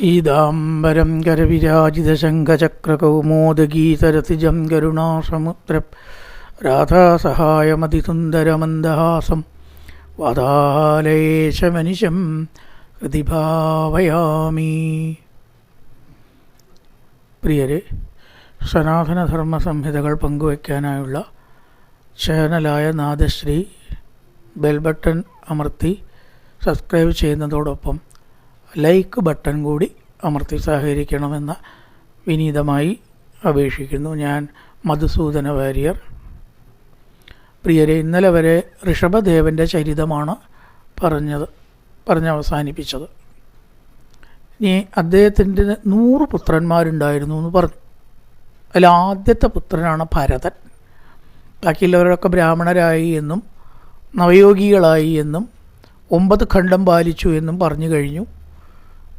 പീതാംബരം കരവിരാജിതശങ്കചക്രകൗമോദഗീതരതിജം കരുണാസമുദ്ര രാധാസഹായമതിസുന്ദരമന്ദഹാസം വാതാലയേശമനിശം പ്രതിഭാവയാമി പ്രിയരെ സനാതനധർമ്മ സംഹിതകൾ പങ്കുവയ്ക്കാനായുള്ള ചാനലായ നാദശ്രീ ബെൽബട്ടൺ അമർത്തി സബ്സ്ക്രൈബ് ചെയ്യുന്നതോടൊപ്പം ലൈക്ക് ബട്ടൺ കൂടി അമർത്തി സഹകരിക്കണമെന്ന് വിനീതമായി അപേക്ഷിക്കുന്നു ഞാൻ മധുസൂദന വാര്യർ. പ്രിയരെ ഇന്നലെ വരെ ഋഷഭദേവന്റെ ചരിതമാണ് പറഞ്ഞത് പറഞ്ഞ് അവസാനിപ്പിച്ചത് ഇനി അദ്ദേഹത്തിന്റെ നൂറ് പുത്രന്മാരുണ്ടായിരുന്നു എന്ന് പറഞ്ഞു. അതിൽ ആദ്യത്തെ പുത്രനാണ് ഭരതൻ. ബാക്കിയുള്ളവരൊക്കെ ബ്രാഹ്മണരായി എന്നും നവയോഗികളായി എന്നും ഒമ്പത് ഖണ്ഡം പാലിച്ചു എന്നും പറഞ്ഞു കഴിഞ്ഞു.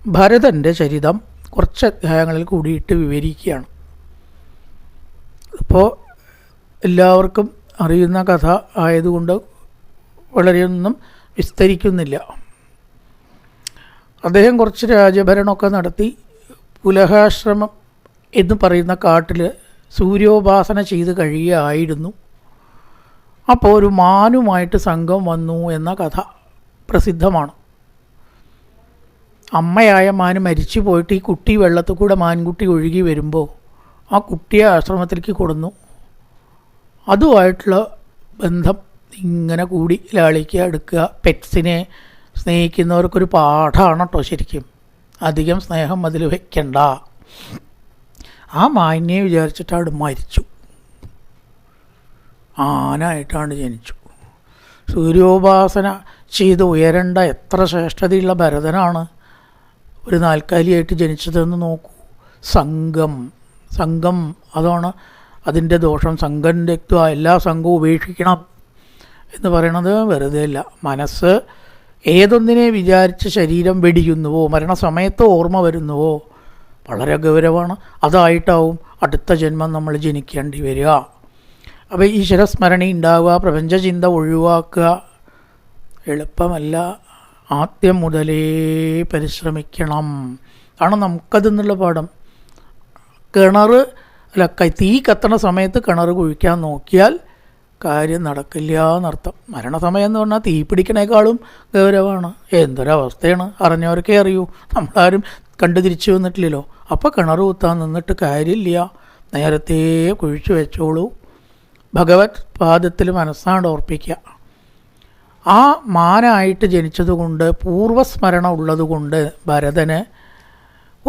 ഭരതന്റെ ചരിതം കുറച്ച് അധ്യായങ്ങളിൽ കൂടിയിട്ട് വിവരിക്കുകയാണ്. അപ്പോൾ എല്ലാവർക്കും അറിയുന്ന കഥ ആയതുകൊണ്ട് വളരെയൊന്നും വിസ്തരിക്കുന്നില്ല. അദ്ദേഹം കുറച്ച് രാജഭരണമൊക്കെ നടത്തി പുലഹാശ്രമം എന്ന് പറയുന്ന കാട്ടിൽ സൂര്യോപാസന ചെയ്ത് കഴിയുകയായിരുന്നു. അപ്പോൾ ഒരു മാനുമായിട്ട് സംഘം വന്നു എന്ന കഥ പ്രസിദ്ധമാണ്. അമ്മയായ മാന് മരിച്ചു പോയിട്ട് ഈ കുട്ടി വെള്ളത്തിൽ കൂടെ മാൻകുട്ടി ഒഴുകി വരുമ്പോൾ ആ കുട്ടിയെ ആശ്രമത്തിലേക്ക് കൊടുന്നു അതുമായിട്ടുള്ള ബന്ധം ഇങ്ങനെ കൂടി ലാളിക്കുക എടുക്കുക പെറ്റ്സിനെ സ്നേഹിക്കുന്നവർക്കൊരു പാഠമാണ് കേട്ടോ ശരിക്കും. അധികം സ്നേഹം അതിൽ വയ്ക്കണ്ട ആ മാന്യെ വിചാരിച്ചിട്ടാണ് മരിച്ചു. ആനായിട്ടാണ് ജനിച്ചു. സൂര്യോപാസന ചെയ്ത് ഉയരേണ്ട എത്ര ശ്രേഷ്ഠതയുള്ള ഭരതനാണ്. ഒരു നാൽക്കാലിയായിട്ട് ജനിച്ചതെന്ന് നോക്കൂ. സംഘം. സംഘം അതാണ് അതിന്റെ ദോഷം. സംഘം എല്ലാ സംഘവും ഉപേക്ഷിക്കണം എന്ന് പറയണത് വെറുതെ അല്ല. മനസ്സ് ഏതൊന്നിനെ വിചാരിച്ച് ശരീരം വെടിയുന്നുവോ മരണസമയത്ത് ഓർമ്മ വരുന്നുവോ വളരെ ഗൗരവമാണ്. അതായിട്ടാവും അടുത്ത ജന്മം നമ്മൾ ജനിക്കേണ്ടി വരിക. അപ്പോൾ ഈശ്വരസ്മരണി ഉണ്ടാവുക പ്രപഞ്ചചിന്ത ഒഴിവാക്കുക എളുപ്പമല്ല. ആദ്യം മുതലേ പരിശ്രമിക്കണം. ആണ് നമുക്കതെന്നുള്ള പാഠം. കിണർ അല്ല തീ കത്തണ സമയത്ത് കിണർ കുഴിക്കാൻ നോക്കിയാൽ കാര്യം നടക്കില്ല എന്നർത്ഥം. മരണസമയം എന്ന് പറഞ്ഞാൽ തീ പിടിക്കണേക്കാളും ഗൗരവമാണ്. എന്തൊരവസ്ഥയാണ്? അറിഞ്ഞവർക്കേ അറിയൂ. നമ്മളാരും കണ്ടു തിരിച്ചു വന്നിട്ടില്ലല്ലോ. അപ്പോൾ കിണർ കുത്താൻ നിന്നിട്ട് കാര്യമില്ല. നേരത്തെ കുഴിച്ചു വെച്ചോളൂ. ഭഗവത് പാദത്തിൽ മനസ്സാണ്ട് ഓർപ്പിക്കുക. ആ മാനായിട്ട് ജനിച്ചതുകൊണ്ട് പൂർവസ്മരണ ഉള്ളതുകൊണ്ട് ഭരതന്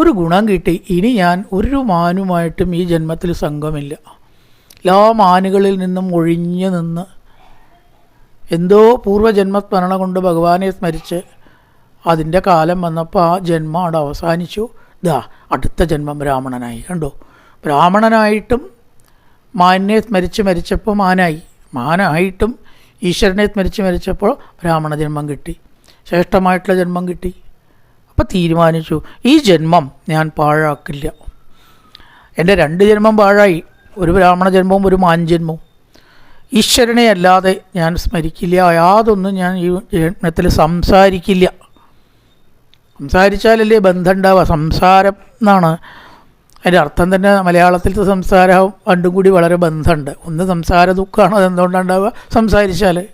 ഒരു ഗുണം കിട്ടി. ഇനി ഞാൻ ഒരു മാനുമായിട്ടും ഈ ജന്മത്തിൽ സംഘമില്ല. എല്ലാ മാനുകളിൽ നിന്നും ഒഴിഞ്ഞു നിന്ന് എന്തോ പൂർവജന്മസ്മരണ കൊണ്ട് ഭഗവാനെ സ്മരിച്ച് അതിന്റെ കാലം വന്നപ്പോൾ ആ ജന്മം അവിടെ അവസാനിച്ചു. ദാ അടുത്ത ജന്മം ബ്രാഹ്മണനായി. കണ്ടോ? ബ്രാഹ്മണനായിട്ടും മാനിനെ സ്മരിച്ച് മരിച്ചപ്പോൾ മാനായി. മാനായിട്ടും ഈശ്വരനെ സ്മരിച്ച് മരിച്ചപ്പോൾ ബ്രാഹ്മണ ജന്മം കിട്ടി. ശ്രേഷ്ഠമായിട്ടുള്ള ജന്മം കിട്ടി. അപ്പോൾ തീരുമാനിച്ചു ഈ ജന്മം ഞാൻ പാഴാക്കില്ല. എന്റെ രണ്ട് ജന്മം പാഴായി. ഒരു ബ്രാഹ്മണ ജന്മവും ഒരു മാൻ ജന്മവും. ഈശ്വരനെ അല്ലാതെ ഞാൻ സ്മരിക്കില്ല. യാതൊന്നും ഞാൻ ഈ ജന്മത്തിൽ സംസാരിക്കില്ല. സംസാരിച്ചാലല്ലേ ബന്ധം ഉണ്ടാവുക. സംസാരം എന്നാണ് അതിന്റെ അർത്ഥം തന്നെ മലയാളത്തിലത്തെ സംസാരവും രണ്ടും കൂടി വളരെ ബന്ധമുണ്ട്. ഒന്ന് സംസാര ദുഃഖമാണ് അതെന്തുകൊണ്ടാണ് ഉണ്ടാവുക സംസാരിച്ചാൽ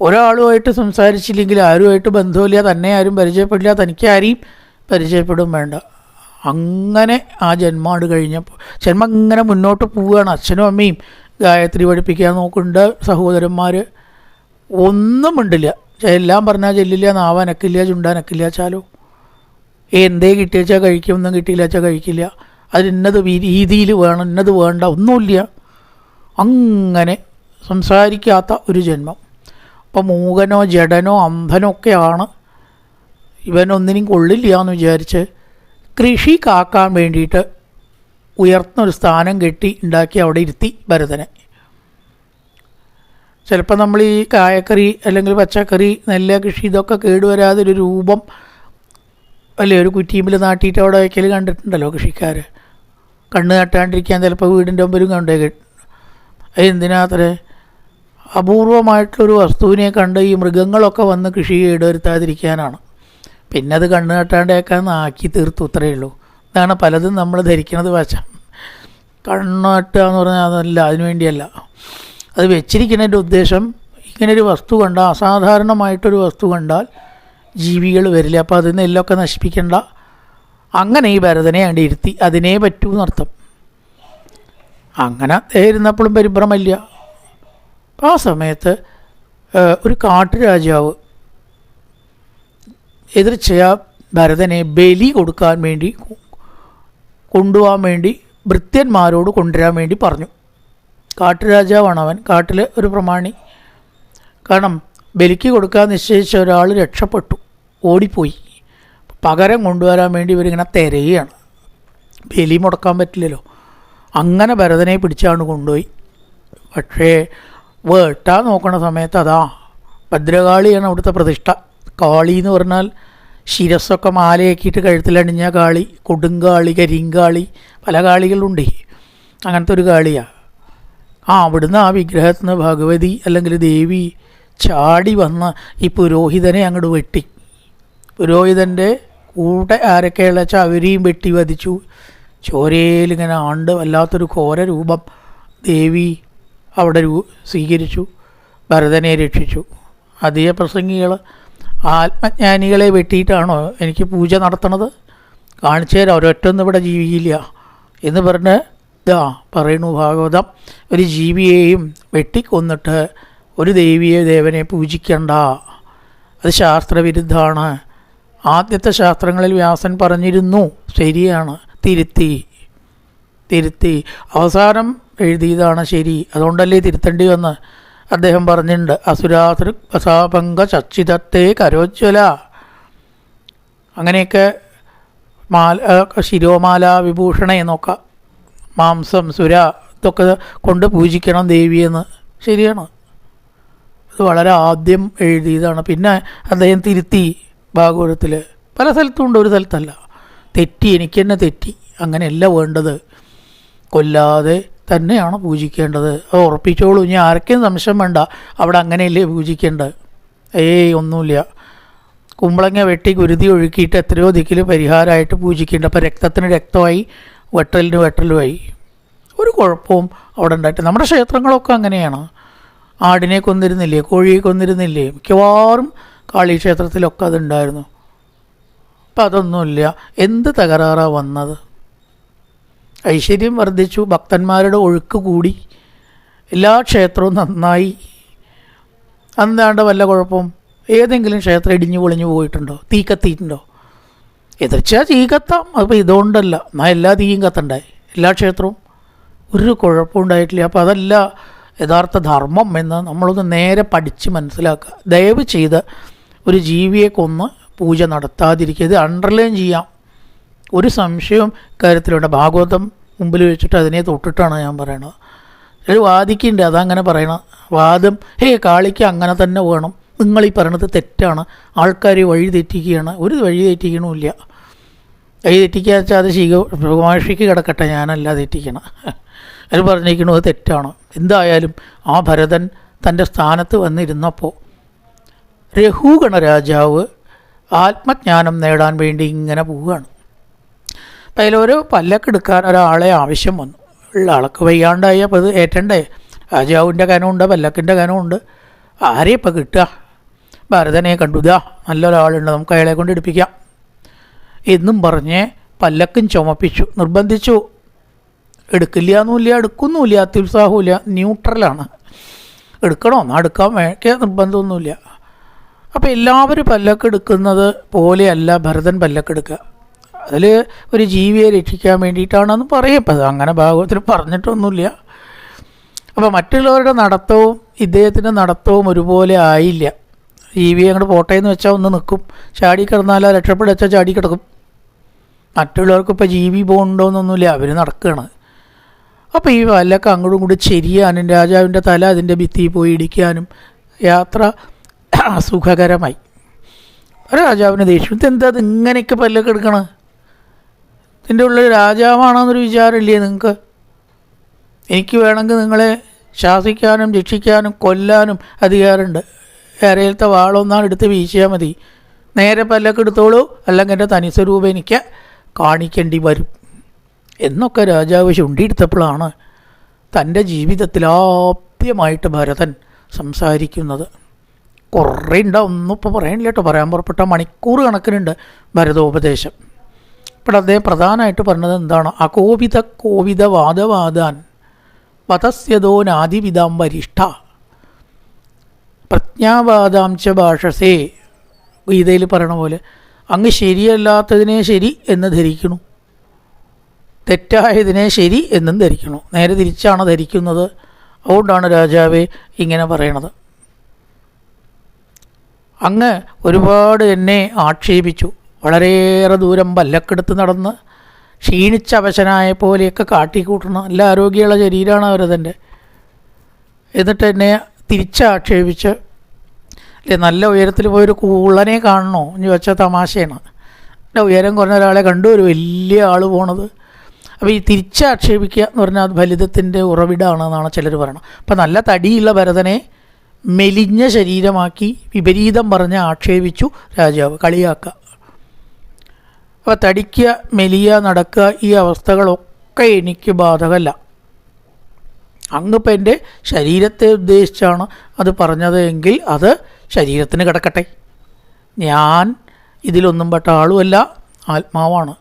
ഒരാളുമായിട്ട് സംസാരിച്ചില്ലെങ്കിൽ ആരുമായിട്ട് ബന്ധമില്ല തന്നെ ആരും പരിചയപ്പെടില്ല തനിക്ക് ആരെയും പരിചയപ്പെടും വേണ്ട. അങ്ങനെ ആ ജന്മാട് കഴിഞ്ഞപ്പോൾ. ജന്മം ഇങ്ങനെ മുന്നോട്ട് പോവുകയാണ്. അച്ഛനും അമ്മയും ഗായത്രി പഠിപ്പിക്കാൻ നോക്കുന്നുണ്ട് സഹോദരന്മാർ ഒന്നും ഉണ്ടില്ല എല്ലാം പറഞ്ഞാൽ ചെല്ലില്ല നാവനക്കില്ല ചുണ്ടാനക്കില്ല ചാലോ. എന്തേ കിട്ടിയച്ചാൽ കഴിക്കും ഒന്നും കിട്ടിയില്ല വെച്ചാൽ കഴിക്കില്ല അതിന്നത് രീതിയിൽ വേണം ഇന്നത് വേണ്ട ഒന്നുമില്ല. അങ്ങനെ സംസാരിക്കാത്ത ഒരു ജന്മം. അപ്പം മൂകനോ ജഡനോ അന്ധനോ ഒക്കെയാണ് ഇവനൊന്നിനും കൊള്ളില്ല എന്ന് വിചാരിച്ച് കൃഷി കാക്കാൻ വേണ്ടിയിട്ട് ഉയർന്നൊരു സ്ഥാനം കെട്ടി ഉണ്ടാക്കി അവിടെ ഇരുത്തി ഭരതനെ. ചിലപ്പോൾ നമ്മൾ ഈ കായക്കറി അല്ലെങ്കിൽ പച്ചക്കറി നെല്ല കൃഷി ഇതൊക്കെ കേടുവരാതെ ഒരു രൂപം അല്ലേ ഒരു കുറ്റിയുമ്പിൽ നാട്ടിയിട്ട് അവിടെ വയ്ക്കൽ കണ്ടിട്ടുണ്ടല്ലോ കൃഷിക്കാർ കണ്ണ് നട്ടാണ്ടിരിക്കാൻ ചിലപ്പോൾ വീടിന്റെ മുമ്പിലും കണ്ടേ അതെന്തിനാത്രേ അപൂർവമായിട്ടുള്ളൊരു വസ്തുവിനെ കണ്ട് ഈ മൃഗങ്ങളൊക്കെ വന്ന് കൃഷി ഇടവരുത്താതിരിക്കാനാണ് പിന്നെ അത് കണ്ണ് കെട്ടാണ്ടേക്കാൻ ആക്കി തീർത്തു അത്രയേ ഉള്ളൂ. ഇതാണ് പലതും നമ്മൾ ധരിക്കുന്നത് വശം. കണ്ണു കെട്ടുക എന്ന് പറഞ്ഞാൽ അതല്ല അതിനുവേണ്ടിയല്ല അത് വെച്ചിരിക്കുന്നതിന്റെ ഉദ്ദേശം ഇങ്ങനൊരു വസ്തു കണ്ടാൽ അസാധാരണമായിട്ടൊരു വസ്തു കണ്ടാൽ ജീവികൾ വരില്ല. അപ്പോൾ അതിൽ നിന്ന് എല്ലൊക്കെ നശിപ്പിക്കണ്ട. അങ്ങനെ ഈ ഭരതനെ അങ്ങോട്ട് ഇരുത്തി. അതിനേ പറ്റൂ എന്നർത്ഥം. അങ്ങനെ ഇരുന്നപ്പോഴും പരിഭ്രമല്ല ആ സമയത്ത് ഒരു കാട്ടുരാജാവ് എതിർച്ചയാ ഭരതനെ ബലി കൊടുക്കാൻ വേണ്ടി കൊണ്ടുപോകാൻ വേണ്ടി ഭൃത്യന്മാരോട് കൊണ്ടുവരാൻ വേണ്ടി പറഞ്ഞു. കാട്ടുരാജാവാണ് അവൻ. കാട്ടിലെ ഒരു പ്രമാണി. കാരണം ബലിക്ക് കൊടുക്കാൻ നിശ്ചയിച്ച ഒരാൾ രക്ഷപ്പെട്ടു. ഓടിപ്പോയി. പകരം കൊണ്ടുവരാൻ വേണ്ടി ഇവരിങ്ങനെ തിരയുകയാണ്. ബലി മുടക്കാൻ പറ്റില്ലല്ലോ. അങ്ങനെ ഭരതനെ പിടിച്ചാണ് കൊണ്ടുപോയി. പക്ഷേ വേട്ടാ നോക്കണ സമയത്ത് അതാ ഭദ്രകാളിയാണ് അവിടുത്തെ പ്രതിഷ്ഠ. കാളി എന്ന് പറഞ്ഞാൽ ശിരസ്സൊക്കെ മാലയാക്കിയിട്ട് കഴുത്തിലണിഞ്ഞ കാളി കൊടുങ്കാളി കരിങ്കാളി പല കാളികളുണ്ട്. അങ്ങനത്തെ ഒരു കാളിയാണ് ആ അവിടുന്ന് ആ വിഗ്രഹത്തിന് ഭഗവതി അല്ലെങ്കിൽ ദേവി ചാടി വന്ന് ഈ പുരോഹിതനെ അങ്ങോട്ട് വെട്ടി. പുരോഹിതന്റെ കൂടെ ആരൊക്കെയുള്ള വെച്ചാൽ അവരെയും വെട്ടി വധിച്ചു. ചോരയിലിങ്ങനെ ആണ്ട് വല്ലാത്തൊരു ഘോര രൂപം ദേവി അവിടെ രൂ സ്വീകരിച്ചു. ഭരതനെ രക്ഷിച്ചു. അധിക പ്രസംഗികൾ ആത്മജ്ഞാനികളെ വെട്ടിയിട്ടാണോ എനിക്ക് പൂജ നടത്തണത്? കാണിച്ചു തരാം ഒരൊറ്റൊന്നും ഇവിടെ ജീവിക്കില്ല എന്ന് പറഞ്ഞ് ഇതാ പറയുന്നു ഭാഗവതം. ഒരു ജീവിയെയും വെട്ടിക്കൊന്നിട്ട് ഒരു ദേവിയെ ദേവനെ പൂജിക്കണ്ട. അത് ശാസ്ത്രവിരുദ്ധമാണ് ആദ്യത്തെ ശാസ്ത്രങ്ങളിൽ വ്യാസൻ പറഞ്ഞിരുന്നു ശരിയാണ് തിരുത്തി തിരുത്തി. അവസാനം എഴുതിയതാണ് ശരി. അതുകൊണ്ടല്ലേ തിരുത്തേണ്ടി വന്ന്? അദ്ദേഹം പറഞ്ഞിട്ടുണ്ട് അസുരാതൃ അസാഭംഗ ചച്ചിതത്തെ കരോജ്വല. അങ്ങനെയൊക്കെ മാല ശിരോമാല വിഭൂഷണേ നോക്കാം. മാംസം സുര ഇതൊക്കെ കൊണ്ട് പൂജിക്കണം ദേവിയെന്ന്. ശരിയാണ്. അത് വളരെ ആദ്യം എഴുതിയതാണ്. പിന്നെ അദ്ദേഹം തിരുത്തി. ഭാഗവതത്തിൽ പല സ്ഥലത്തും ഉണ്ട് ഒരു സ്ഥലത്തല്ല. തെറ്റി എനിക്ക് തന്നെ തെറ്റി. അങ്ങനെയല്ല വേണ്ടത്. കൊല്ലാതെ തന്നെയാണ് പൂജിക്കേണ്ടത്. അത് ഉറപ്പിച്ചോളൂ. ഇനി ആർക്കും സംശയം വേണ്ട. അവിടെ അങ്ങനെയല്ലേ പൂജിക്കേണ്ടത്. ഏയ് ഒന്നുമില്ല. കുമ്പളങ്ങ വെട്ടി കുരുതി ഒഴുക്കിയിട്ട് എത്രയോ ദിക്കിൽ പരിഹാരമായിട്ട് പൂജിക്കേണ്ട. അപ്പോൾ രക്തത്തിന് രക്തമായി വെട്ടലിന് വെട്ടലുമായി. ഒരു കുഴപ്പവും അവിടെ ഉണ്ടായിട്ട് നമ്മുടെ ക്ഷേത്രങ്ങളൊക്കെ അങ്ങനെയാണ്. ആടിനെ കൊന്നിരുന്നില്ലേ കോഴിയെ കൊന്നിരുന്നില്ലേ? മിക്കവാറും കാളി ക്ഷേത്രത്തിലൊക്കെ അതുണ്ടായിരുന്നു. അപ്പം അതൊന്നുമില്ല. എന്ത് തകരാറാണ് വന്നത്? ഐശ്വര്യം വർദ്ധിച്ചു. ഭക്തന്മാരുടെ ഒഴുക്ക് കൂടി. എല്ലാ ക്ഷേത്രവും നന്നായി. അന്നാണ്ട് വല്ല കുഴപ്പം? ഏതെങ്കിലും ക്ഷേത്രം ഇടിഞ്ഞു പൊളിഞ്ഞു പോയിട്ടുണ്ടോ? തീ കത്തിയിട്ടുണ്ടോ? എതിർച്ചാ തീ കത്താം. അപ്പോൾ ഇതുകൊണ്ടല്ല. എന്നാൽ എല്ലാ തീയും കത്തണ്ടായി. എല്ലാ ക്ഷേത്രവും? ഒരു കുഴപ്പവും ഉണ്ടായിട്ടില്ല. അപ്പോൾ അതല്ല യഥാർത്ഥ ധർമ്മം എന്ന് നമ്മളൊന്ന് നേരെ പഠിച്ച് മനസ്സിലാക്കുക. ദയവ് ചെയ്ത് ഒരു ജീവിയെ കൊന്ന് പൂജ നടത്താതിരിക്കുക. ഇത് അണ്ടർലൈൻ ചെയ്യാം. ഒരു സംശയവും കാര്യത്തിലുണ്ട് ഭാഗവതം മുമ്പിൽ വെച്ചിട്ട് അതിനെ തൊട്ടിട്ടാണ് ഞാൻ പറയണത്. ഒരു വാദിക്കുന്നുണ്ട് അതങ്ങനെ പറയണം. വാദം ഹേ കാളിക്ക് അങ്ങനെ തന്നെ വേണം. നിങ്ങൾ ഈ പറയണത് തെറ്റാണ്. ആൾക്കാർ വഴി തെറ്റിക്കുകയാണ്. ഒരു വഴി തെറ്റിക്കണമില്ല വഴി തെറ്റിക്കുക വെച്ചാൽ അത് ശീക ഭഗവാഷിക്ക് കിടക്കട്ടെ ഞാനല്ല തെറ്റിക്കണം. അത് പറഞ്ഞിരിക്കണത് തെറ്റാണ്. എന്തായാലും ആ ഭരതൻ തന്റെ സ്ഥാനത്ത് വന്നിരുന്നപ്പോൾ രഘുഗണ രാജാവ് ആത്മജ്ഞാനം നേടാൻ വേണ്ടി ഇങ്ങനെ പോവുകയാണ്. അപ്പം അതിലൊരു പല്ലക്കെടുക്കാൻ ഒരാളെ ആവശ്യം വന്നു. ഉള്ള ആൾക്ക് വയ്യാണ്ടായി. അപ്പോൾ ഇത് ഏറ്റണ്ടേ? രാജാവിന്റെ കനമുണ്ട് പല്ലക്കിന്റെ കനമുണ്ട് ആരെയും ഇപ്പം കിട്ടുക? ഭരതനെ കണ്ടുതാ നല്ലൊരാളുണ്ട്. നമുക്ക് അയാളെ കൊണ്ട് എടുപ്പിക്കാം. എന്നും പറഞ്ഞ് പല്ലക്കും ചുമപ്പിച്ചു. നിർബന്ധിച്ചു. എടുക്കില്ല എന്നുമില്ല എടുക്കുന്നുമില്ല. അത്യുത്സാഹമില്ല ന്യൂട്രലാണ്. എടുക്കണോ? എന്നാൽ എടുക്കാൻ വേണ്ട നിർബന്ധമൊന്നുമില്ല. അപ്പോൾ എല്ലാവരും പല്ലക്കെടുക്കുന്നത് പോലെയല്ല ഭരതൻ പല്ലക്കെടുക്കുക അതിൽ ഒരു ജീവിയെ രക്ഷിക്കാൻ വേണ്ടിയിട്ടാണെന്ന് പറയും. അങ്ങനെ ഭാഗവത്തിൽ പറഞ്ഞിട്ടൊന്നുമില്ല. അപ്പോൾ മറ്റുള്ളവരുടെ നടത്തവും ഇദ്ദേഹത്തിന്റെ നടത്തവും ഒരുപോലെ ആയില്ല. ജീവിയെ അങ്ങോട്ട് പോട്ടെ എന്ന് വെച്ചാൽ ഒന്ന് നിൽക്കും ചാടി കിടന്നാലോ രക്ഷപ്പെടുക വെച്ചാൽ ചാടി കിടക്കും. മറ്റുള്ളവർക്ക് ഇപ്പോൾ ജീവി പോകണ്ടോന്നൊന്നുമില്ല. അവർ നടക്കുകയാണ് അപ്പോൾ ഈ വല്ലൊക്കെ അങ്ങോട്ടും കൂടി ചെരിയാനും രാജാവിന്റെ തല അതിന്റെ ഭിത്തിയിൽ പോയി ഇടിക്കാനും യാത്ര സുഖകരമായി. രാജാവിന് ദേഷ്യം. ഇതെന്താ ഇത് ഇങ്ങനെയൊക്കെ പല്ലൊക്കെ എടുക്കണ? ഇതിന്റെ ഉള്ളിൽ രാജാവാണെന്നൊരു വിചാരമില്ലേ നിങ്ങൾക്ക്? എനിക്ക് വേണമെങ്കിൽ നിങ്ങളെ ശാസിക്കാനും രക്ഷിക്കാനും കൊല്ലാനും അധികാരമുണ്ട്. അരയിലത്തെ വാളൊന്നാണ് എടുത്ത് വീശിയാൽ മതി. നേരെ പല്ലൊക്കെ എടുത്തോളൂ. അല്ലെങ്കിൽ എന്റെ തനിസ്വരൂപം എനിക്ക് കാണിക്കേണ്ടി വരും. എന്നൊക്കെ രാജാവ് ചുണ്ടിയെടുത്തപ്പോഴാണ് തന്റെ ജീവിതത്തിൽ ആദ്യമായിട്ട് ഭരതൻ സംസാരിക്കുന്നത്. കുറേ ഉണ്ടാവും. ഒന്നും ഇപ്പോൾ പറയണില്ല കേട്ടോ. പറയാൻ പുറപ്പെട്ട മണിക്കൂർ കണക്കിനുണ്ട് ഭരതോപദേശം. ഇപ്പോൾ അദ്ദേഹം പ്രധാനമായിട്ട് പറഞ്ഞത് എന്താണ്? അകോപിത കോപിത വാദവാദാൻ വതസ്യതോ നാദിവിതാം വരിഷ്ഠ. പ്രജ്ഞാവാദാംശ ഭാഷസേ. ഗീതയിൽ പറയണ പോലെ അങ്ങ് ശരിയല്ലാത്തതിനെ ശരി എന്ന് ധരിക്കണു തെറ്റായതിനെ ശരി എന്നും ധരിക്കണു നേരെ തിരിച്ചാണ് ധരിക്കുന്നത്. അതുകൊണ്ടാണ് രാജാവെ ഇങ്ങനെ പറയണത്. അങ്ങ് ഒരുപാട് എന്നെ ആക്ഷേപിച്ചു. വളരെയേറെ ദൂരം പല്ലക്കെടുത്ത് നടന്ന് ക്ഷീണിച്ച അവശനായ പോലെയൊക്കെ കാട്ടിക്കൂട്ടണം നല്ല ആരോഗ്യമുള്ള ശരീരമാണ് അവരതെന്റെ. എന്നിട്ട് എന്നെ തിരിച്ചാക്ഷേപിച്ച് അല്ലേ നല്ല ഉയരത്തിൽ പോയൊരു കൂളനെ കാണണോ? എന്ന് ചോദിച്ചാൽ തമാശയാണ്. എന്റെ ഉയരം കുറഞ്ഞ ഒരാളെ കണ്ടു ഒരു വലിയ ആൾ പോണത്. അപ്പോൾ ഈ തിരിച്ചാക്ഷേപിക്കുക എന്ന് പറഞ്ഞാൽ അത് ഫലിതത്തിന്റെ ഉറവിടമാണെന്നാണ് ചിലർ പറയുന്നത് അപ്പം നല്ല തടിയുള്ള ഭരതനെ മെലിഞ്ഞ ശരീരമാക്കി വിപരീതം പറഞ്ഞ് ആക്ഷേപിച്ചു രാജാവ്. കളിയാക്കുക അപ്പോൾ തടിക്കുക മെലിയ നടക്കുക ഈ അവസ്ഥകളൊക്കെ എനിക്ക് ബാധകമല്ല. അങ്ങിപ്പോൾ എന്റെ ശരീരത്തെ ഉദ്ദേശിച്ചാണ് അത് പറഞ്ഞത് എങ്കിൽ അത് ശരീരത്തിന് കിടക്കട്ടെ. ഞാൻ ഇതിലൊന്നും പെട്ട ആളുമല്ല ആത്മാവാണ്.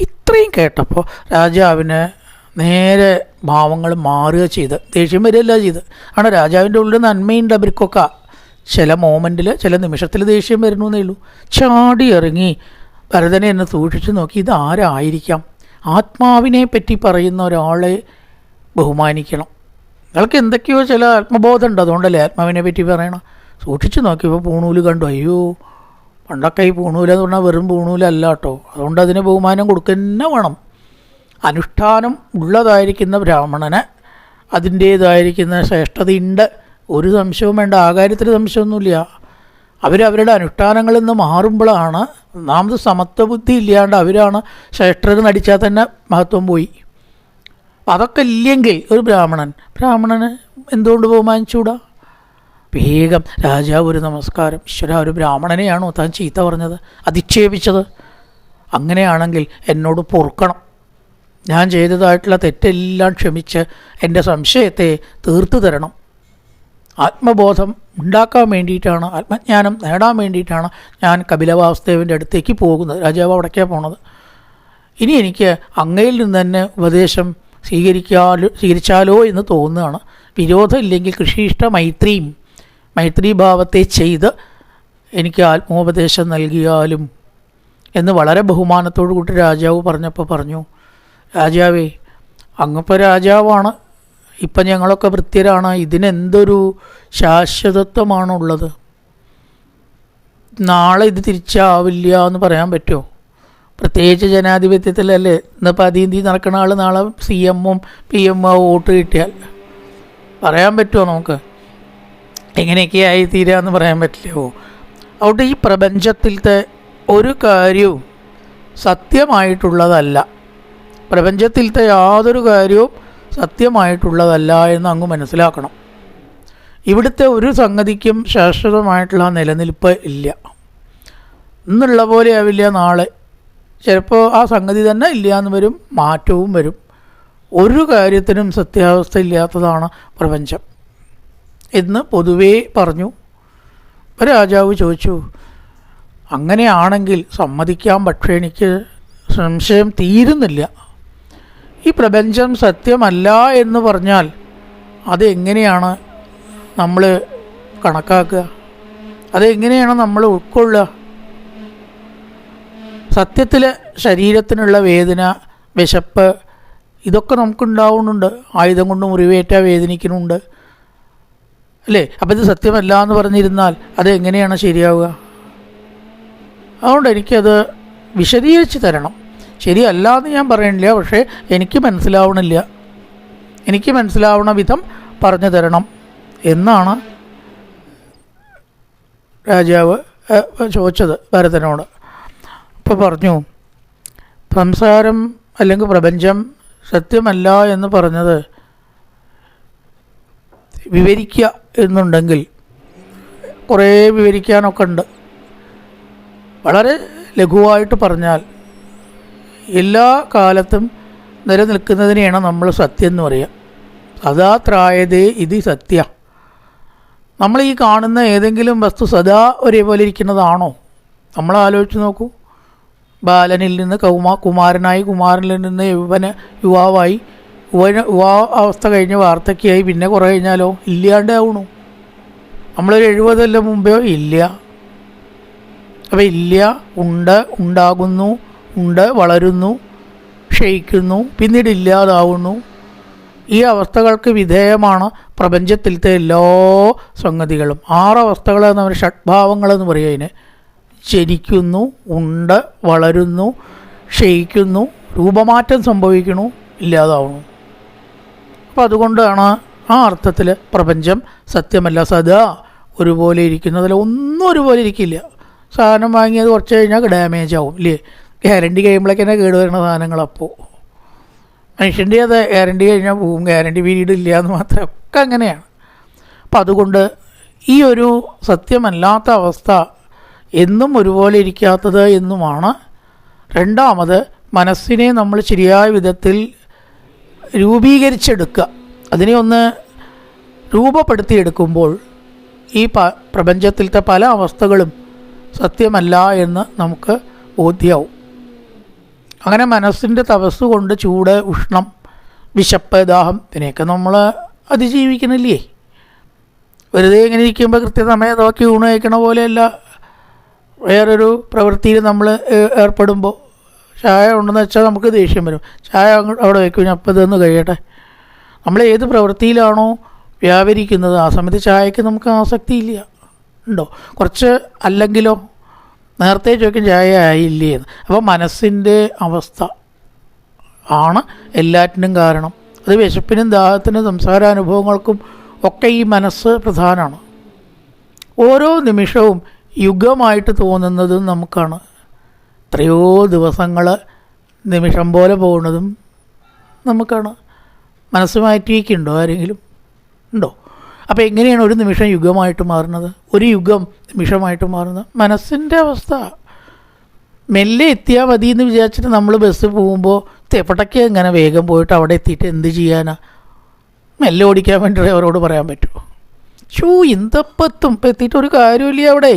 ഇത്രയും കേട്ടപ്പോൾ രാജാവിന് നേരെ ഭാവങ്ങൾ മാറുക ചെയ്ത് ദേഷ്യം വരികയല്ല ചെയ്ത്. ആണ് രാജാവിന്റെ ഉള്ളിൽ നന്മയുണ്ട് അവർക്കൊക്കെ. ചില മോമെന്റിൽ ചില നിമിഷത്തിൽ ദേഷ്യം വരുന്നു എന്നേ ഉള്ളൂ. ചാടി ഇറങ്ങി ഭരതനെ എന്നെ സൂക്ഷിച്ച് നോക്കി ഇത് ആരായിരിക്കാം? ആത്മാവിനെ പറ്റി പറയുന്ന ഒരാളെ ബഹുമാനിക്കണം. നിങ്ങൾക്ക് എന്തൊക്കെയോ ചില ആത്മബോധം ഉണ്ട്. അതുകൊണ്ടല്ലേ ആത്മാവിനെ പറ്റി പറയണം. സൂക്ഷിച്ച് നോക്കിയപ്പോൾ പൂണൂൽ കണ്ടു. അയ്യോ പണ്ടൊക്കെ ഈ പൂണൂലെന്ന് പറഞ്ഞാൽ വെറും പൂണൂലല്ല കേട്ടോ. അതുകൊണ്ട് അതിന് ബഹുമാനം കൊടുക്കുന്ന വേണം. അനുഷ്ഠാനം ഉള്ളതായിരിക്കുന്ന ബ്രാഹ്മണന് അതിന്റേതായിരിക്കുന്ന ശ്രേഷ്ഠതയുണ്ട്. ഒരു സംശയവും വേണ്ട ആ കാര്യത്തിൽ സംശയമൊന്നുമില്ല അവരവരുടെ അനുഷ്ഠാനങ്ങളിൽ നിന്ന് മാറുമ്പോഴാണ് നാമത് സമത്വബുദ്ധി ഇല്ലാണ്ട് അവരാണ് ശ്രേഷ്ഠരെന്ന് നടിച്ചാൽ തന്നെ മഹത്വം പോയി. അതൊക്കെ ഇല്ലെങ്കിൽ ഒരു ബ്രാഹ്മണൻ ബ്രാഹ്മണന് എന്തുകൊണ്ട് ബഹുമാനിച്ചുകൂടാ? വേഗം രാജാവ് ഒരു നമസ്കാരം. ഈശ്വര ഒരു ബ്രാഹ്മണനെയാണോ താൻ ചീത്ത പറഞ്ഞത് അധിക്ഷേപിച്ചത്? അങ്ങനെയാണെങ്കിൽ എന്നോട് പൊറുക്കണം. ഞാൻ ചെയ്തതായിട്ടുള്ള തെറ്റെല്ലാം ക്ഷമിച്ച് എന്റെ സംശയത്തെ തീർത്തു തരണം. ആത്മബോധം ഉണ്ടാക്കാൻ വേണ്ടിയിട്ടാണ് ആത്മജ്ഞാനം നേടാൻ വേണ്ടിയിട്ടാണ് ഞാൻ കപിലവാസുദേവന്റെ അടുത്തേക്ക് പോകുന്നത് രാജാവ് അവിടേക്കാണ് പോണത്. ഇനി എനിക്ക് അങ്ങയിൽ നിന്ന് തന്നെ ഉപദേശം സ്വീകരിക്കാലോ സ്വീകരിച്ചാലോ എന്ന് തോന്നുകയാണ്. വിരോധമില്ലെങ്കിൽ കൃഷിയിഷ്ട മൈത്രിയും മൈത്രിഭാവത്തെ ചെയ്ത് എനിക്ക് ആത്മോപദേശം നൽകിയാലും എന്ന് വളരെ ബഹുമാനത്തോടു കൂടി രാജാവ് പറഞ്ഞപ്പോൾ പറഞ്ഞു രാജാവേ അങ്ങിപ്പോൾ രാജാവാണ്. ഇപ്പം ഞങ്ങളൊക്കെ വൃത്തിയരാണ് ഇതിനെന്തൊരു ശാശ്വതത്വമാണുള്ളത്? നാളെ ഇത് തിരിച്ചാവില്ല എന്ന് പറയാൻ പറ്റുമോ? പ്രത്യേകിച്ച് ജനാധിപത്യത്തിലല്ലേ? ഇന്നിപ്പോൾ അതീന്തി നടക്കുന്ന ആൾ നാളെ സി എമ്മും പി എമ്മോ വോട്ട് കിട്ടിയാൽ പറയാൻ പറ്റുമോ നമുക്ക്? എങ്ങനെയൊക്കെയായി തീരാന്ന് പറയാൻ പറ്റില്ലയോ അവിടെ ഈ പ്രപഞ്ചത്തിലത്തെ ഒരു കാര്യവും സത്യമായിട്ടുള്ളതല്ല. പ്രപഞ്ചത്തിലത്തെ യാതൊരു കാര്യവും സത്യമായിട്ടുള്ളതല്ല എന്ന് അങ്ങ് മനസ്സിലാക്കണം. ഇവിടുത്തെ ഒരു സംഗതിക്കും ശാശ്വതമായിട്ടുള്ള നിലനിൽപ്പ് ഇല്ല. ഇന്നുള്ള പോലെ ആവില്ല നാളെ. ചിലപ്പോൾ ആ സംഗതി തന്നെ ഇല്ല എന്ന് വരും മാറ്റവും വരും. ഒരു കാര്യത്തിനും സത്യാവസ്ഥ ഇല്ലാത്തതാണ് പ്രപഞ്ചം. എന്ന് പൊതുവേ പറഞ്ഞു. രാജാവ് ചോദിച്ചു അങ്ങനെയാണെങ്കിൽ സമ്മതിക്കാം പക്ഷേ എനിക്ക് സംശയം തീരുന്നില്ല. ഈ പ്രപഞ്ചം സത്യമല്ല എന്ന് പറഞ്ഞാൽ അതെങ്ങനെയാണ് നമ്മൾ കണക്കാക്കുക? അതെങ്ങനെയാണ് നമ്മൾ ഉൾക്കൊള്ളുക? സത്യത്തിൽ ശരീരത്തിനുള്ള വേദന വിശപ്പ് ഇതൊക്കെ നമുക്കുണ്ടാവുന്നുണ്ട്. ആയുധം കൊണ്ട് മുറിവേറ്റ വേദനിക്കുന്നുണ്ട്. അല്ലേ? അപ്പം ഇത് സത്യമല്ല എന്ന് പറഞ്ഞിരുന്നാൽ അതെങ്ങനെയാണ് ശരിയാവുക? അതുകൊണ്ട് എനിക്കത് വിശദീകരിച്ച് തരണം. ശരിയല്ല എന്ന് ഞാൻ പറയണില്ല പക്ഷേ എനിക്ക് മനസ്സിലാവണില്ല. എനിക്ക് മനസ്സിലാവണ വിധം പറഞ്ഞു തരണം. എന്നാണ് രാജാവ് ചോദിച്ചത് ഭരതനോട്. അപ്പോൾ പറഞ്ഞു സംസാരം അല്ലെങ്കിൽ പ്രപഞ്ചം സത്യമല്ല എന്ന് പറഞ്ഞത് വിവരിക്കുക എന്നുണ്ടെങ്കിൽ കുറേ വിവരിക്കാനൊക്കെ ഉണ്ട്. വളരെ ലഘുവായിട്ട് പറഞ്ഞാൽ എല്ലാ കാലത്തും നിലനിൽക്കുന്നതിനെയാണ് നമ്മൾ സത്യം എന്ന് പറയുക സദാ ത്രായതേ ഇത് സത്യ. നമ്മൾ ഈ കാണുന്ന ഏതെങ്കിലും വസ്തു സദാ ഒരേപോലെ ഇരിക്കുന്നതാണോ? നമ്മൾ ആലോചിച്ച് നോക്കൂ. ബാലനിൽ നിന്ന് കൗമാ കുമാരനായി കുമാരനിൽ നിന്ന് യുവന യുവാവായി യുവന യുവാ അവസ്ഥ കഴിഞ്ഞ് വാർദ്ധക്യമായി പിന്നെ കുറേ കഴിഞ്ഞാലോ? ഇല്ലാണ്ടാവണു നമ്മളൊരു എഴുപതല്ല മുമ്പേ ഇല്ല. അപ്പോൾ ഇല്ല ഉണ്ട് ഉണ്ടാകുന്നു ഉണ്ട് വളരുന്നു ക്ഷയിക്കുന്നു പിന്നീട് ഇല്ലാതാവുന്നു. ഈ അവസ്ഥകൾക്ക് വിധേയമാണ് പ്രപഞ്ചത്തിലത്തെ എല്ലാ സംഗതികളും. ആറ് ആറവസ്ഥകളെന്ന് നമ്മൾ ഷഡ്ഭാവങ്ങളെന്ന് പറയുക അതിന്. ജനിക്കുന്നു ഉണ്ട് വളരുന്നു ക്ഷയിക്കുന്നു രൂപമാറ്റം സംഭവിക്കുന്നു ഇല്ലാതാവുന്നു. അപ്പോൾ അതുകൊണ്ടാണ് ആ അർത്ഥത്തിൽ പ്രപഞ്ചം സത്യമല്ല. സദാ ഒരുപോലെ ഇരിക്കുന്നതിൽ ഒന്നും ഒരുപോലെ ഇരിക്കില്ല. സാധനം വാങ്ങിയത് കുറച്ച് കഴിഞ്ഞാൽ ഡാമേജ് ആവും ഇല്ലേ? ഗ്യാരണ്ടി കഴിയുമ്പോഴേക്കന്നെ കേട് വരുന്ന സാധനങ്ങൾ അപ്പോൾ മനുഷ്യന്റെ അത് ഗ്യാരണ്ടി കഴിഞ്ഞാൽ പോവും. ഗ്യാരണ്ടി പീരീഡ് ഇല്ല എന്ന് മാത്രം ഒക്കെ അങ്ങനെയാണ്. അപ്പം അതുകൊണ്ട് ഈ ഒരു സത്യമല്ലാത്ത അവസ്ഥ എന്നും ഒരുപോലെ ഇരിക്കാത്തത് എന്നുമാണ്. രണ്ടാമത് മനസ്സിനെ നമ്മൾ ശരിയായ വിധത്തിൽ രൂപീകരിച്ചെടുക്കുക. അതിനെ ഒന്ന് രൂപപ്പെടുത്തിയെടുക്കുമ്പോൾ ഈ പ പ്രപഞ്ചത്തിലത്തെ പല അവസ്ഥകളും സത്യമല്ല എന്ന് നമുക്ക് ബോധ്യമാവും അങ്ങനെ മനസ്സിന്റെ തപസ് കൊണ്ട് ചൂട് ഉഷ്ണം വിശപ്പ് ദാഹം ഇതിനെയൊക്കെ നമ്മൾ അതിജീവിക്കണില്ലേ വെറുതെ ഇങ്ങനെ ഇരിക്കുമ്പോൾ കൃത്യസമയം നോക്കി ഊണ് കഴിക്കണ പോലെയല്ല വേറൊരു പ്രവൃത്തിയിൽ നമ്മൾ ഏർപ്പെടുമ്പോൾ ചായ ഉണ്ടെന്ന് വെച്ചാൽ നമുക്ക് ദേഷ്യം വരും. ചായ അവിടെ വയ്ക്കും ഞാൻ അപ്പോൾ ഇതൊന്ന് കഴിയട്ടെ. നമ്മൾ ഏത് പ്രവൃത്തിയിലാണോ വ്യാപരിക്കുന്നത് ആ സമയത്ത് ചായക്ക് നമുക്ക് ആസക്തി ഇല്ല ഉണ്ടോ? കുറച്ച് അല്ലെങ്കിലോ നേരത്തെ ചോദിക്കും ചായ ആയില്ലേ? എന്ന്. അപ്പോൾ മനസ്സിന്റെ അവസ്ഥ ആണ് എല്ലാറ്റിനും കാരണം. അത് വിശപ്പിനും ദാഹത്തിനും സംസാരാനുഭവങ്ങൾക്കും ഒക്കെ ഈ മനസ്സ് പ്രധാനമാണ്. ഓരോ നിമിഷവും യുഗമായിട്ട് തോന്നുന്നതും നമുക്കാണ്. എത്രയോ ദിവസങ്ങൾ നിമിഷം പോലെ പോകുന്നതും നമുക്കാണ്. മനസ്സ് മാറ്റിയേക്കുണ്ടോ ആരെങ്കിലും? ഉണ്ടോ? അപ്പോൾ എങ്ങനെയാണ് ഒരു നിമിഷം യുഗമായിട്ട് മാറുന്നത്? ഒരു യുഗം നിമിഷമായിട്ട് മാറുന്നത്? മനസ്സിന്റെ അവസ്ഥ. മെല്ലെ എത്തിയാൽ മതി എന്ന് വിചാരിച്ചിട്ട് നമ്മൾ ബസ് പോകുമ്പോൾ തെപ്പട്ടയ്ക്ക് ഇങ്ങനെ വേഗം പോയിട്ട് അവിടെ എത്തിയിട്ട് എന്ത് ചെയ്യാനാ? മെല്ലെ ഓടിക്കാൻ വേണ്ടി ഡ്രൈവറോട് പറയാൻ പറ്റുമോ? ഷൂ ഇന്തപ്പത്തും ഇപ്പം എത്തിയിട്ട് ഒരു കാര്യമില്ല അവിടെ.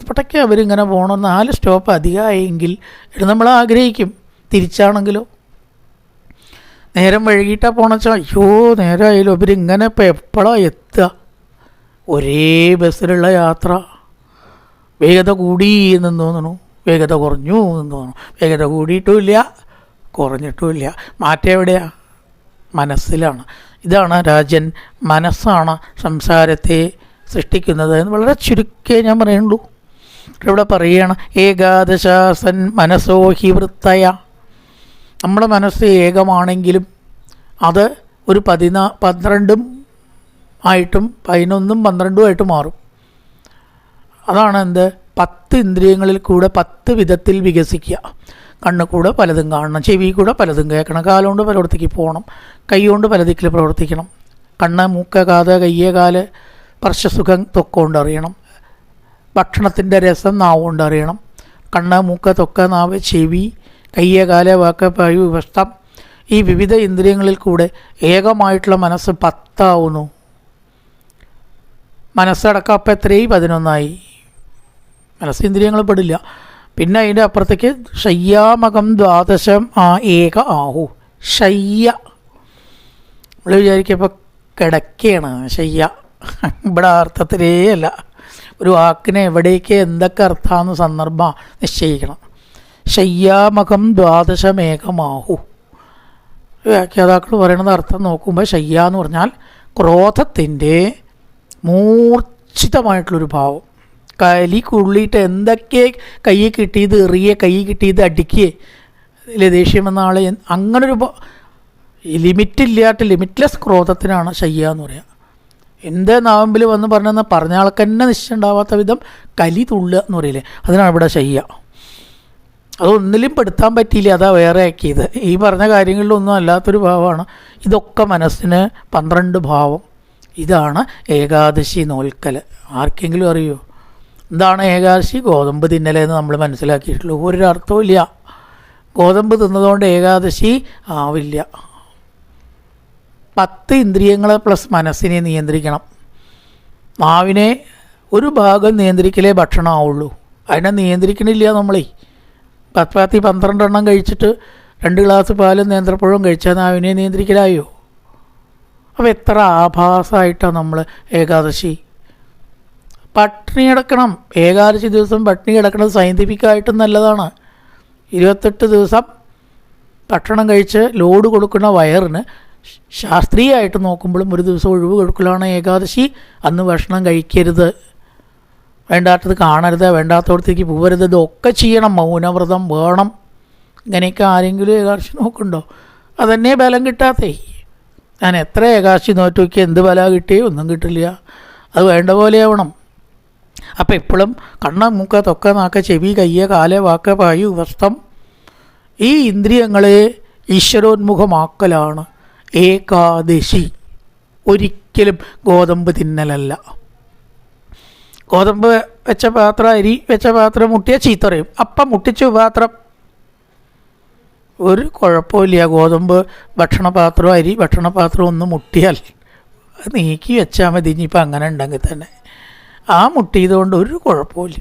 ഇപ്പോഴൊക്കെ അവരിങ്ങനെ പോകണം നാല് സ്റ്റോപ്പ് അധികമായെങ്കിൽ നമ്മൾ ആഗ്രഹിക്കും തിരിച്ചാണെങ്കിലോ? നേരം വൈകിട്ടാ പോണച്ചാ. അയ്യോ നേരമായാലും ഇവരിങ്ങനെ ഇപ്പം എപ്പോഴാണ് എത്തുക? ഒരേ ബസ്സിലുള്ള യാത്ര. വേഗത കൂടി എന്ന് തോന്നുന്നു വേഗത കുറഞ്ഞു എന്ന് തോന്നുന്നു വേഗത കൂടിയിട്ടുമില്ല കുറഞ്ഞിട്ടുമില്ല. മാറ്റം എവിടെയാണ് മനസ്സിലാണ്. ഇതാണ് രാജൻ മനസ്സാണ് സംസാരത്തെ സൃഷ്ടിക്കുന്നത് എന്ന് വളരെ ചുരുക്കേ ഞാൻ പറയുള്ളൂ ഇവിടെ പറയുകയാണ് ഏകാദശാസൻ മനസ്സോ ഹി വൃത്തയ. നമ്മുടെ മനസ്സ് ഏകമാണെങ്കിലും അത് ഒരു പതിനാ പന്ത്രണ്ടും ആയിട്ടും പതിനൊന്നും പന്ത്രണ്ടും ആയിട്ട് മാറും. അതാണ് എന്ത്? പത്ത് ഇന്ദ്രിയങ്ങളിൽ കൂടെ പത്ത് വിധത്തിൽ വികസിക്കുക. കണ്ണ് കൂടെ പലതും കാണണം. ചെവി കൂടെ പലതും കേൾക്കണം. കാലുകൊണ്ട് പലയിടത്തേക്ക് പോകണം. കൈകൊണ്ട് പലതിക്കിൽ പ്രവർത്തിക്കണം. കണ്ണ് മൂക്ക കാത് കയ്യ് കാൽ സ്പർശസുഖം തൊക്കൊണ്ട് അറിയണം. ഭക്ഷണത്തിന്റെ രസം നാവുകൊണ്ട് അറിയണം. കണ്ണ് മൂക്ക് തൊക്ക നാവ് ചെവി കയ്യ് കാല വാക്ക് പായു ഈ വിവിധ ഇന്ദ്രിയങ്ങളിൽ കൂടെ ഏകമായിട്ടുള്ള മനസ്സ് പത്താവുന്നു. മനസ്സടക്കം അപ്പം എത്രയും പതിനൊന്നായി. മനസ്സിന്ദ്രിയങ്ങൾ പെടില്ല. പിന്നെ അതിന്റെ അപ്പുറത്തേക്ക് ശയ്യാമകം ദ്വാദശം ആ ഏക ആഹു. ശയ്യ. നമ്മൾ വിചാരിക്കുമ്പോൾ കിടക്കുകയാണ് ശയ്യ. ഇവിടെ അർത്ഥത്തിലേ അല്ല. ഒരു വാക്കിനെ എവിടേക്ക് എന്തൊക്കെ അർത്ഥമാണെന്ന് സന്ദർഭം നിശ്ചയിക്കണം. ശയ്യാമകം ദ്വാദശമേകമാഹു വ്യാഖ്യാതാക്കൾ പറയുന്നത് അർത്ഥം നോക്കുമ്പോൾ ശയ്യ എന്ന് പറഞ്ഞാൽ ക്രോധത്തിന്റെ മൂർച്ഛിതമായിട്ടുള്ളൊരു ഭാവം. കലി കുള്ളിയിട്ട് എന്തൊക്കെ കൈ കിട്ടിയത് എറിയെ കൈ കിട്ടിയത് അടിക്കുകയെ ഇതിലെ ദേഷ്യം ആളെ അങ്ങനൊരു ലിമിറ്റില്ലാത്ത ലിമിറ്റ്ലെസ് ക്രോധത്തിനാണ് ശയ്യ എന്ന് പറയുക എന്ത് നാവമ്പിൽ വന്ന് പറഞ്ഞെന്ന് പറഞ്ഞ ആൾക്ക് തന്നെ നിശ്ചയം ഉണ്ടാവാത്ത വിധം കലി തുള്ളുക എന്ന് പറയില്ലേ? അതിനാണ് ഇവിടെ ശയ്യ. അതൊന്നിലും പെടുത്താൻ പറ്റിയില്ല. അതാ വേറെ ആക്കിയത് ഈ പറഞ്ഞ കാര്യങ്ങളിലൊന്നും അല്ലാത്തൊരു ഭാവമാണ്. ഇതൊക്കെ മനസ്സിന് പന്ത്രണ്ട് ഭാവം. ഇതാണ് ഏകാദശി നോൽക്കൽ ആർക്കെങ്കിലും അറിയോ? എന്താണ് ഏകാദശി? ഗോതമ്പ് തിന്നലെന്ന് നമ്മൾ മനസ്സിലാക്കിയിട്ടുള്ളൂ. ഒരർത്ഥവും ഇല്ല. ഗോതമ്പ് തിന്നതുകൊണ്ട് ഏകാദശി ആവില്ല. പത്ത് ഇന്ദ്രിയങ്ങളെ പ്ലസ് മനസ്സിനെ നിയന്ത്രിക്കണം. നാവിനെ ഒരു ഭാഗം നിയന്ത്രിക്കലേ ഭക്ഷണമാവുള്ളൂ. അതിനെ നിയന്ത്രിക്കണില്ല നമ്മളേ. പത്ത് പന്ത്രണ്ടെണ്ണം കഴിച്ചിട്ട് രണ്ട് ഗ്ലാസ് പാലും നേന്ത്രപ്പഴവും കഴിച്ചാൽ നാവിനെ നിയന്ത്രിക്കലായോ? അപ്പോൾ എത്ര ആഭാസമായിട്ടാണ് നമ്മൾ ഏകാദശി. പട്ടിണി കിടക്കണം. ഏകാദശി ദിവസം പട്ടിണി കിടക്കുന്നത് സയന്റിഫിക്കായിട്ടും നല്ലതാണ്. ഇരുപത്തെട്ട് ദിവസം ഭക്ഷണം കഴിച്ച് ലോഡ് കൊടുക്കുന്ന വയറിന് ശാസ്ത്രീയമായിട്ട് നോക്കുമ്പോഴും ഒരു ദിവസം ഒഴിവ് കൊടുക്കലാണ് ഏകാദശി. അന്ന് ഭക്ഷണം കഴിക്കരുത്. വേണ്ടാത്തത് കാണരുത് വേണ്ടാത്തടത്തേക്ക് പോകരുത് ഇതൊക്കെ ചെയ്യണം. മൗനവ്രതം വേണം. ഇങ്ങനെയൊക്കെ ആരെങ്കിലും ഏകാദശി നോക്കുന്നുണ്ടോ? അതന്നെ ബലം കിട്ടാത്തേ. ഞാൻ എത്ര ഏകാശി നോറ്റ് നോക്കി എന്ത് ബല കിട്ടിയോ? ഒന്നും കിട്ടില്ല. അത് വേണ്ട പോലെ ആവണം. അപ്പം എപ്പോഴും കണ്ണ മൂക്ക തൊക്ക നാക്ക ചെവി കയ്യ കാല വാക്ക പായു വസ്ത്രം ഈ ഇന്ദ്രിയങ്ങളെ ഈശ്വരോന്മുഖമാക്കലാണ്. ഏകാദശി. ഒരിക്കലും ഗോതമ്പ് തിന്നലല്ല. ഗോതമ്പ് വെച്ച പാത്രം അരി വെച്ച പാത്രം മുട്ടിയ ചീത്തറയും. അപ്പം മുട്ടിച്ച പാത്രം. ഒരു കുഴപ്പമില്ല. ഗോതമ്പ് ഭക്ഷണപാത്രം അരി ഭക്ഷണപാത്രം ഒന്ന് മുട്ടിയാൽ നീക്കി വെച്ചാൽ മതി. ഇനിയിപ്പോൾ അങ്ങനെ ഉണ്ടെങ്കിൽ തന്നെ. ആ മുട്ടിയതുകൊണ്ട് ഒരു കുഴപ്പമില്ല.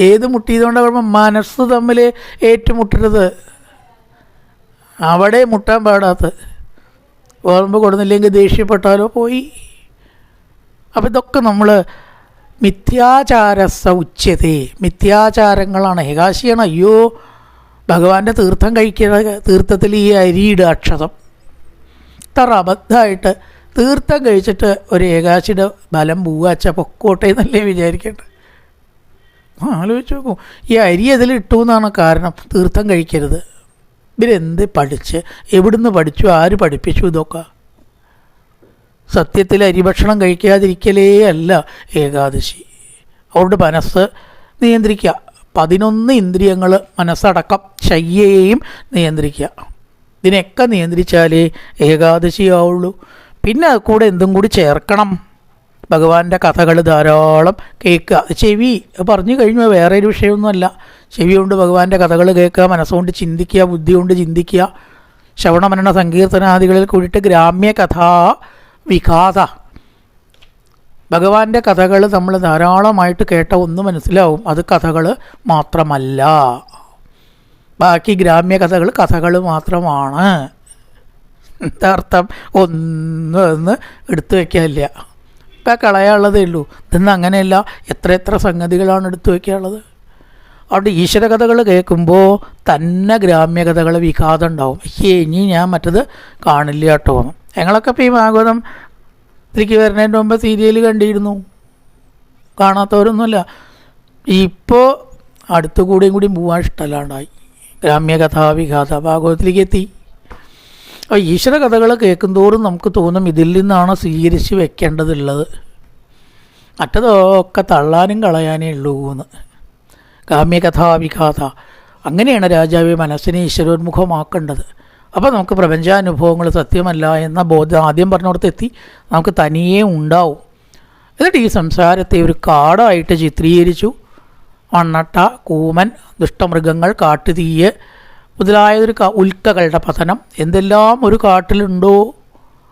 ഏത് മുട്ടിയതുകൊണ്ട് കുഴപ്പം മനസ്സ് തമ്മിൽ ഏറ്റുമുട്ടരുത്? അവിടെ മുട്ടാൻ പാടാത്തത് ഗോതമ്പ് കൊടുന്നില്ലെങ്കിൽ ദേഷ്യപ്പെട്ടാലോ? പോയി. അപ്പോൾ ഇതൊക്കെ നമ്മൾ മിഥ്യാചാരസ ഉച്ചതേ. മിഥ്യാചാരങ്ങളാണ്. ഏകാശിയാണ്. അയ്യോ ഭഗവാന്റെ തീർത്ഥം കഴിക്കുന്ന തീർത്ഥത്തിൽ ഈ അരിയിടുക അക്ഷതം. ഇത്ര അബദ്ധമായിട്ട് തീർത്ഥം കഴിച്ചിട്ട് ഒരു ഏകാശിയുടെ ബലം പൂവാച്ച പൊക്കോട്ടെ എന്നല്ലേ വിചാരിക്കേണ്ടത് ആലോചിച്ച് നോക്കൂ. ഈ അരി അതിൽ ഇട്ടു എന്നാണ് കാരണം. തീർത്ഥം കഴിക്കരുത്. ഇവരെന്ത് പഠിച്ച്? എവിടുന്ന് പഠിച്ചു? ആര് പഠിപ്പിച്ചു ഇതൊക്കെ? സത്യത്തിൽ അരിഭക്ഷണം കഴിക്കാതിരിക്കലേ അല്ല ഏകാദശി. അതുകൊണ്ട് മനസ്സ് നിയന്ത്രിക്കുക. പതിനൊന്ന് ഇന്ദ്രിയങ്ങൾ മനസ്സടക്കം ശയ്യയെയും നിയന്ത്രിക്കുക. ഇതിനെയൊക്കെ നിയന്ത്രിച്ചാലേ ഏകാദശിയാവുള്ളൂ പിന്നെ കൂടെ എന്തും കൂടി ചേർക്കണം. ഭഗവാന്റെ കഥകൾ ധാരാളം കേൾക്കുക. ചെവി പറഞ്ഞു കഴിഞ്ഞാൽ വേറെ ഒരു വിഷയമൊന്നുമല്ല. ചെവി കൊണ്ട് ഭഗവാന്റെ കഥകൾ കേൾക്കുക മനസ്സുകൊണ്ട് ചിന്തിക്കുക ബുദ്ധി കൊണ്ട് ചിന്തിക്കുക. ശ്രവണമരണ സങ്കീർത്തനാദികളിൽ കൂടിയിട്ട് ഗ്രാമ്യ കഥാ വിഘാത. ഭഗവാന്റെ കഥകൾ നമ്മൾ ധാരാളമായിട്ട് കേട്ട ഒന്ന് മനസ്സിലാവും. അത് കഥകൾ മാത്രമല്ല. ബാക്കി ഗ്രാമ്യ കഥകൾ കഥകൾ മാത്രമാണ്. എന്താർത്ഥം ഒന്ന് എടുത്തു വയ്ക്കാനില്ല ഇപ്പം കളയാനുള്ളതേ ഉള്ളൂ. ഇന്ന് അങ്ങനെയല്ല. എത്ര എത്ര സംഗതികളാണ് എടുത്തു വയ്ക്കാനുള്ളത് അവിടെ ഈശ്വര കഥകൾ കേൾക്കുമ്പോൾ തന്നെ ഗ്രാമ്യ കഥകൾ വിഘാതം ഉണ്ടാവും. ഇനി ഞാൻ മറ്റത് കാണില്ല കേട്ടോ. ഞങ്ങളൊക്കെ ഇപ്പോൾ ഈ ഭാഗവതം ഇതിലേക്ക് വരുന്നതിന്റെ മുമ്പ് സീരിയൽ കണ്ടിരുന്നു. കാണാത്തവരൊന്നുമല്ല. ഇപ്പോൾ അടുത്തു കൂടെയും കൂടിയും പോകാൻ ഇഷ്ടമല്ലാണ്ടായി ഗ്രാമ്യകഥാവിഘാത ഭാഗവതത്തിലേക്ക് എത്തി അപ്പോൾ ഈശ്വര കഥകൾ കേൾക്കുന്തോറും നമുക്ക് തോന്നും ഇതിൽ നിന്നാണ് സ്വീകരിച്ച് വെക്കേണ്ടതുള്ളത്. മറ്റതൊക്കെ തള്ളാനും കളയാനേ ഉള്ളൂ എന്ന്. ഗ്രാമ്യകഥാവിഘാത അങ്ങനെയാണ് രാജാവ് മനസ്സിനെ ഈശ്വരോന്മുഖമാക്കേണ്ടത്. അപ്പോൾ നമുക്ക് പ്രപഞ്ചാനുഭവങ്ങൾ സത്യമല്ല എന്ന ബോധം ആദ്യം പറഞ്ഞിടത്ത് എത്തി. നമുക്ക് തനിയെ ഉണ്ടാവും. എന്നിട്ട് ഈ സംസാരത്തെ ഒരു കാടായിട്ട് ചിത്രീകരിച്ചു. മണ്ണട്ട കൂമൻ ദുഷ്ടമൃഗങ്ങൾ കാട്ടുതീയ് മുതലായതൊരു ഉൽക്കകളുടെ പതനം. എന്തെല്ലാം ഒരു കാട്ടിലുണ്ടോ?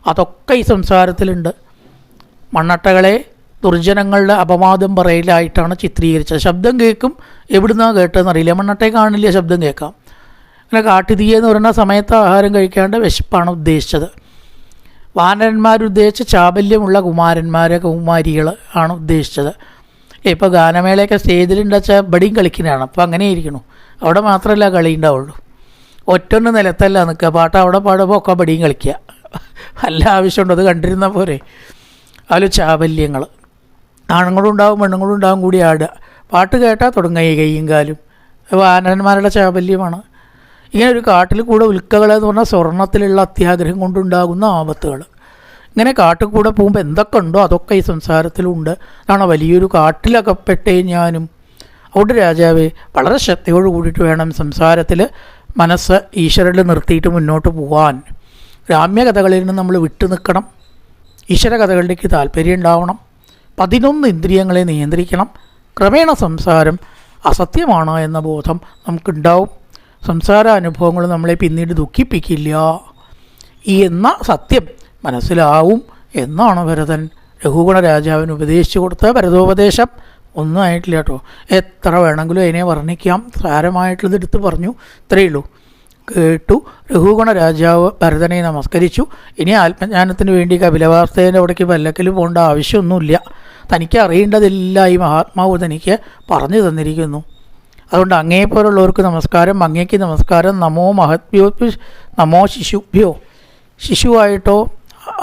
അതൊക്കെ ഈ സംസാരത്തിലുണ്ട്. മണ്ണട്ടകളെ ദുർജനങ്ങളുടെ അപവാദം പറയലായിട്ടാണ് ചിത്രീകരിച്ചത്. ശബ്ദം കേൾക്കും. എവിടുന്നാണ് കേട്ടതെന്ന് അറിയില്ല മണ്ണട്ടയെ കാണില്ല? ശബ്ദം കേൾക്കാം. അങ്ങനെ കാട്ടുതീയ എന്ന് പറയുന്ന സമയത്ത് ആഹാരം കഴിക്കാണ്ട് വിശപ്പാണ് ഉദ്ദേശിച്ചത്. വാനരന്മാരുദ്ദേശിച്ച ചാബല്യമുള്ള കുമാരന്മാരെ കുമാരികൾ ആണ് ഉദ്ദേശിച്ചത്. ഇപ്പോൾ ഗാനമേളയൊക്കെ സ്റ്റേജിലുണ്ട് വെച്ചാൽ ബടിയും കളിക്കുന്നതാണ്. അപ്പോൾ അങ്ങനെ ഇരിക്കണു അവിടെ മാത്രമല്ല കളി ഉണ്ടാവുള്ളൂ. ഒറ്റൊന്ന് നിലത്തല്ല നിൽക്കുക. പാട്ട് അവിടെ പാടുമ്പോൾ ഒക്കെ ബടിയും കളിക്കുക. നല്ല ആവശ്യമുണ്ട്? അത് കണ്ടിരുന്ന പോരെ. അതിൽ ചാബല്യങ്ങൾ ആണുങ്ങളും ഉണ്ടാവും പെണ്ണുങ്ങളും ഉണ്ടാവും കൂടി ആടുക. പാട്ട് കേട്ടാൽ തുടങ്ങുക ഈ കൈയും കാലും. വാനരന്മാരുടെ ചാബല്യമാണ്. ഇങ്ങനെ ഒരു കാട്ടിൽ കൂടെ ഉൽക്കകൾ എന്ന് പറഞ്ഞാൽ സ്വർണത്തിലുള്ള അത്യാഗ്രഹം കൊണ്ടുണ്ടാകുന്ന ആപത്തുകൾ ഇങ്ങനെ കാട്ടിൽ കൂടെ പോകുമ്പോൾ എന്തൊക്കെ ഉണ്ടോ അതൊക്കെ ഈ സംസാരത്തിലുണ്ട്. അതാണ് വലിയൊരു കാട്ടിലകപ്പെട്ടേ ഞാനും. അവിടെ രാജാവ് വളരെ ശ്രദ്ധയോട് കൂടിയിട്ട് വേണം സംസാരത്തിൽ മനസ്സ് ഈശ്വരനിൽ നിർത്തിയിട്ട് മുന്നോട്ട് പോകാൻ ഗ്രാമ്യ കഥകളിൽ നിന്ന് നമ്മൾ വിട്ടു നിൽക്കണം. ഈശ്വര കഥകളിലേക്ക് താല്പര്യം ഉണ്ടാവണം. പതിനൊന്ന് ഇന്ദ്രിയങ്ങളെ നിയന്ത്രിക്കണം. ക്രമേണ സംസാരം അസത്യമാണ് എന്ന ബോധം നമുക്കുണ്ടാവും. സംസാര അനുഭവങ്ങൾ നമ്മളെ പിന്നീട് ദുഃഖിപ്പിക്കില്ല. എന്ന സത്യം മനസ്സിലാവും എന്നാണ് ഭരതൻ രഘുഗുണ രാജാവിന് ഉപദേശിച്ചു കൊടുത്ത ഭരതോപദേശം. ഒന്നും ആയിട്ടില്ല കേട്ടോ. എത്ര വേണമെങ്കിലും അതിനെ വർണിക്കാം. സാരമായിട്ടുള്ളത് എടുത്ത് പറഞ്ഞു. ഇത്രയേ ഉള്ളൂ. കേട്ടു. രഘുഗുണ രാജാവ് ഭരതനെ നമസ്കരിച്ചു. ഇനി ആത്മജ്ഞാനത്തിന് വേണ്ടി കപിലവാർത്തേന്റെ അവിടേക്ക് വല്ലക്കൽ പോകേണ്ട ആവശ്യമൊന്നുമില്ല. തനിക്ക് അറിയേണ്ടതില്ല ഈ മഹാത്മാവ് തനിക്ക് പറഞ്ഞു തന്നിരിക്കുന്നു. അതുകൊണ്ട് അങ്ങേപ്പോലുള്ളവർക്ക് നമസ്കാരം അങ്ങേക്ക് നമസ്കാരം നമോ മഹത്ഭ്യോ നമോ ശിശുഭ്യോ. ശിശുവായിട്ടോ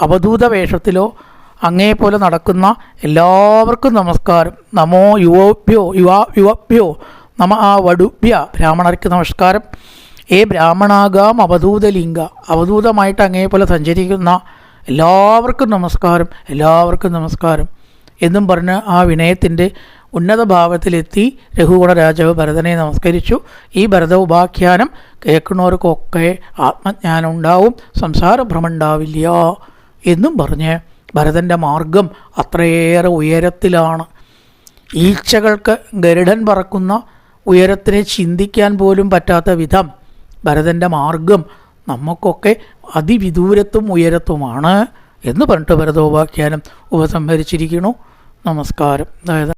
അവധൂത വേഷത്തിലോ അങ്ങേപോലെ നടക്കുന്ന എല്ലാവർക്കും നമസ്കാരം. നമോ യുവഭ്യോ യുവാ യുവഭ്യോ നമ ആ വടുഭ്യ ബ്രാഹ്മണർക്ക് നമസ്കാരം. ഏ ബ്രാഹ്മണാകാം അവധൂതലിംഗ. അവധൂതമായിട്ട് അങ്ങേപോലെ സഞ്ചരിക്കുന്ന എല്ലാവർക്കും നമസ്കാരം എല്ലാവർക്കും നമസ്കാരം എന്നും പറഞ്ഞ് ആ വിനയത്തിന്റെ ഉന്നത രഘുഗുണ രാജാവ് ഭരതനെ നമസ്കരിച്ചു. ഈ ഭരത ഉപാഖ്യാനം കേൾക്കുന്നവർക്കൊക്കെ ആത്മജ്ഞാനം ഉണ്ടാവും. സംസാര ഉണ്ടാവില്ല എന്നും പറഞ്ഞ് ഭരതന്റെ മാർഗം അത്രയേറെ ഉയരത്തിലാണ്. ഈച്ചകൾക്ക് ഗരുഡൻ പറക്കുന്ന ഉയരത്തിനെ ചിന്തിക്കാൻ പോലും പറ്റാത്ത വിധം ഭരതന്റെ മാർഗം നമുക്കൊക്കെ അതിവിദൂരത്തും ഉയരത്തുമാണ് എന്ന് പറഞ്ഞിട്ട് ഭരതോപാഖ്യാനം ഉപസംഹരിച്ചിരിക്കുന്നു. നമസ്കാരം. അതായത്